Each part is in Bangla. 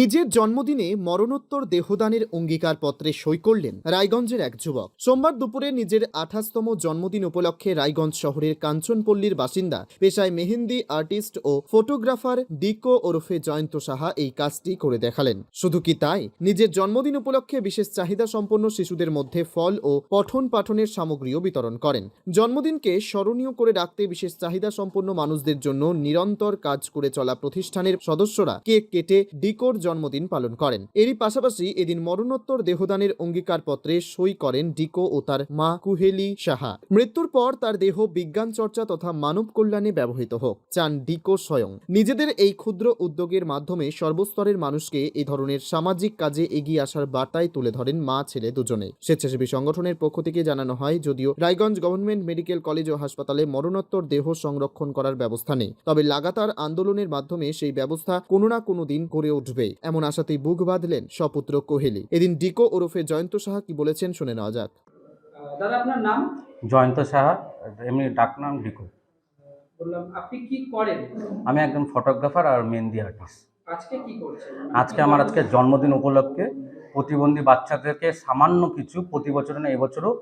নিজের জন্মদিনে মরণোত্তর দেহদানের অঙ্গীকার পত্রে সই করলেন রায়গঞ্জের এক যুবক। সোমবার দুপুরে নিজের আঠাশতম জন্মদিন উপলক্ষে রায়গঞ্জ শহরের কাঞ্চনপল্লীর বাসিন্দা, পেশায় মেহেন্দি আর্টিস্ট ও ফটোগ্রাফার ডিকো ওরফে জয়ন্ত সাহা এই কাজটি করে দেখালেন। শুধু কি তাই, নিজের জন্মদিন উপলক্ষে বিশেষ চাহিদা সম্পন্ন শিশুদের মধ্যে ফল ও পঠন পাঠনের সামগ্রীও বিতরণ করেন। জন্মদিনকে স্মরণীয় করে রাখতে বিশেষ চাহিদা সম্পন্ন মানুষদের জন্য নিরন্তর কাজ করে চলা প্রতিষ্ঠানের সদস্যরা কেক কেটে, ডিকোর জন্মদিন পালন করেন। এরই পাশাপাশি এদিন মরণোত্তর দেহদানের অঙ্গীকারপত্রে সই করেন ডিকো ও তার মা কুহেলি সাহা। মৃত্যুর পর তার দেহ বিজ্ঞান চর্চা তথা মানব কল্যাণে ব্যবহৃত হোক, চান ডিকো স্বয়ং। নিজেদের এই ক্ষুদ্র উদ্যোগের মাধ্যমে সর্বস্তরের মানুষকে এই ধরনের সামাজিক কাজে এগিয়ে আসার বার্তায় তুলে ধরেন মা ছেলে দুজনে। স্বেচ্ছাসেবী সংগঠনের পক্ষ থেকে জানানো হয়, যদিও রায়গঞ্জ গভর্নমেন্ট মেডিকেল কলেজ ও হাসপাতালে মরণোত্তর দেহ সংরক্ষণ করার ব্যবস্থা নেই। তবে লাগাতার আন্দোলনের মাধ্যমে সেই ব্যবস্থা কোনো না কোনো দিন করে উঠবে। এমন আশাতেই বুক বাঁধলেন সপুত্র কোহেলি। এদিন ডিকো ওরফে জয়ন্ত সাহা কি বলেছেন শুনে নেওয়া যাক। দাদা আপনার নাম? জয়ন্ত সাহা এমনি ডাকনাম ডিকো। বললাম আপনি কি করেন? আমি একজন ফটোগ্রাফার আর মেহেন্দি আর্টিস্ট। আজকে কি করছেন? আজকে আমার আজকে জন্মদিন উপলক্ষে প্রতিবন্ধী বাচ্চাদেরকে সামান্য কিছু প্রতি বছর না এবছরও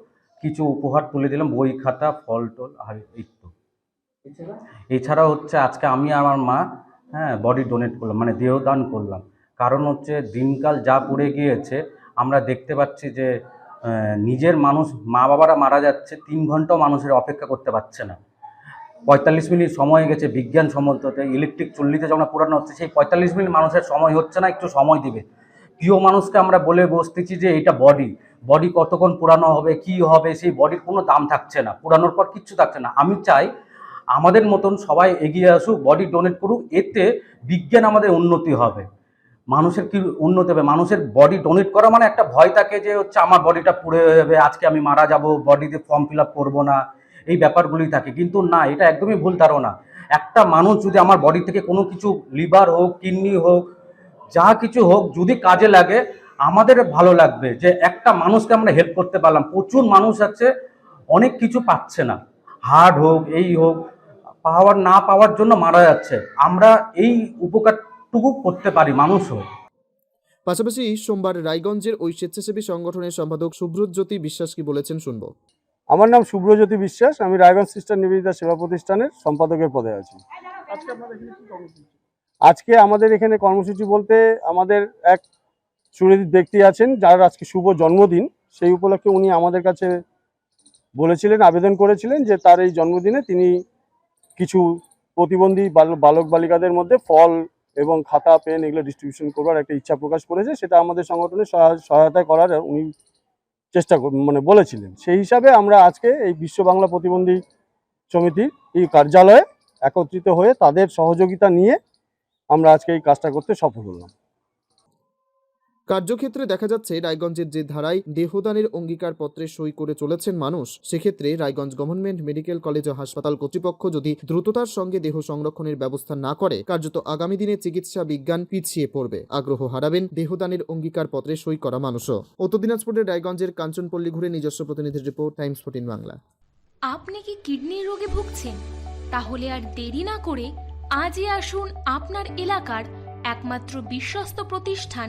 কিছু উপহার তুলে দিলাম বই খাতা ফল টল আর এছাড়া? এছাড়া হচ্ছে আজকে আমি আমার মা হ্যাঁ বডি ডোনেট করলাম মানে দেহদান করলাম। কারণ হচ্ছে দিনকাল যা পড়ে গিয়েছে, আমরা দেখতে পাচ্ছি যে নিজের মানুষ মা বাবারা মারা যাচ্ছে, তিন ঘন্টাও মানুষের অপেক্ষা করতে পারছে না। পঁয়তাল্লিশ মিনিট সময় গেছে বিজ্ঞান সম্মততে ইলেকট্রিক চল্লিশে যখন পুরানো হচ্ছে, সেই পঁয়তাল্লিশ মিনিট মানুষের সময় হচ্ছে না, একটু সময় দিবে। প্রিয় মানুষকে আমরা বলে বসতেছি যে এটা বডি বডি কতক্ষণ পুরানো হবে, কি হবে? সেই বডির কোনো দাম থাকছে না পুরানোর পর কিচ্ছু থাকছে না। আমি চাই, আমাদের মতন সবাই এগিয়ে আসুক বডি ডোনেট করুক, এতে বিজ্ঞান আমাদের উন্নতি হবে। মানুষের কি উন্নতি হবে? মানুষের বডি ডোনেট করা মানে একটা ভয় থাকে যে হচ্ছে আমার বডিটা পুড়ে যাবে, আজকে আমি মারা যাব বডিতে ফর্ম ফিল আপ করব না। এই ব্যাপারগুলি থাকে। কিন্তু না, এটা একদমই ভুল ধারণা। একটা মানুষ যদি আমার বডি থেকে কোনো কিছু লিভার হোক কিডনি হোক, যা কিছু হোক, যদি কাজে লাগে, আমাদের ভালো লাগবে যে একটা মানুষকে আমরা হেল্প করতে পারলাম। প্রচুর মানুষ আছে, অনেক কিছু পাচ্ছে না। হার্ট হোক, এই হোক পাওয়ার না পাওয়ার জন্য মারা যাচ্ছে। আমরা এই উপকারটুকু করতে পারি মানুষ হয়ে পাশাপাশি সোমবার রায়গঞ্জের ওই স্বেচ্ছাসেবী সংগঠনের সম্পাদক সুব্রতজ্যোতি বিশ্বাস কি বলেছেন শুনব। আমার নাম সুব্রজ্যোতি বিশ্বাস আমি রায়গঞ্জ সিস্টার নিবেদিতা সেবা প্রতিষ্ঠানের সম্পাদকের পদে আছি। আজকে আমাদের এখানে কর্মসূচি? বলতে আমাদের এক সুনিধি ব্যক্তি আছেন যার আজকে শুভ জন্মদিন। সেই উপলক্ষে উনি আমাদের কাছে বলেছিলেন আবেদন করেছিলেন যে তার এই জন্মদিনে তিনি কিছু প্রতিবন্ধী বাল- বালক বালিকাদের মধ্যে ফল এবং খাতা, পেন এগুলো ডিস্ট্রিবিউশন করবার একটা ইচ্ছা প্রকাশ করেছে। সেটা আমাদের সংগঠনের সহায়- সহায়তা করার উনি চেষ্টা মানে বলেছিলেন। সেই হিসাবে আমরা আজকে এই বিশ্ব বাংলা প্রতিবন্ধী সমিতির এই কার্যালয়ে একত্রিত হয়ে তাদের সহযোগিতা নিয়ে আমরা আজকে এই কাজটা করতে সফল হলাম। কার্যক্ষেত্রে দেখা যাচ্ছে, রায়গঞ্জের যে ধারায় দেহদানের অঙ্গীকার পত্রে সই করে চলেছেন মানুষ, সেক্ষেত্রে রায়গঞ্জ গভর্নমেন্ট মেডিকেল কলেজ ও হাসপাতাল কর্তৃপক্ষ যদি দ্রুততার সঙ্গে দেহ সংরক্ষণের ব্যবস্থা না করে, কার্যত আগামী দিনে চিকিৎসা বিজ্ঞান পিছিয়ে পড়বে। আগ্রহ হারাবেন দেহদানের অঙ্গীকার পত্রে সই করা মানুষও। উত্তর দিনাজপুরের রায়গঞ্জের কাঞ্চনপল্লী ঘুরে নিজস্ব প্রতিনিধির রিপোর্ট, টাইমস ফোর্টিন বাংলা। আপনি কি কিডনির রোগে ভুগছেন? তাহলে আর দেরি না করে আজই আসুন আপনার এলাকার একমাত্র বিশ্বস্ত প্রতিষ্ঠান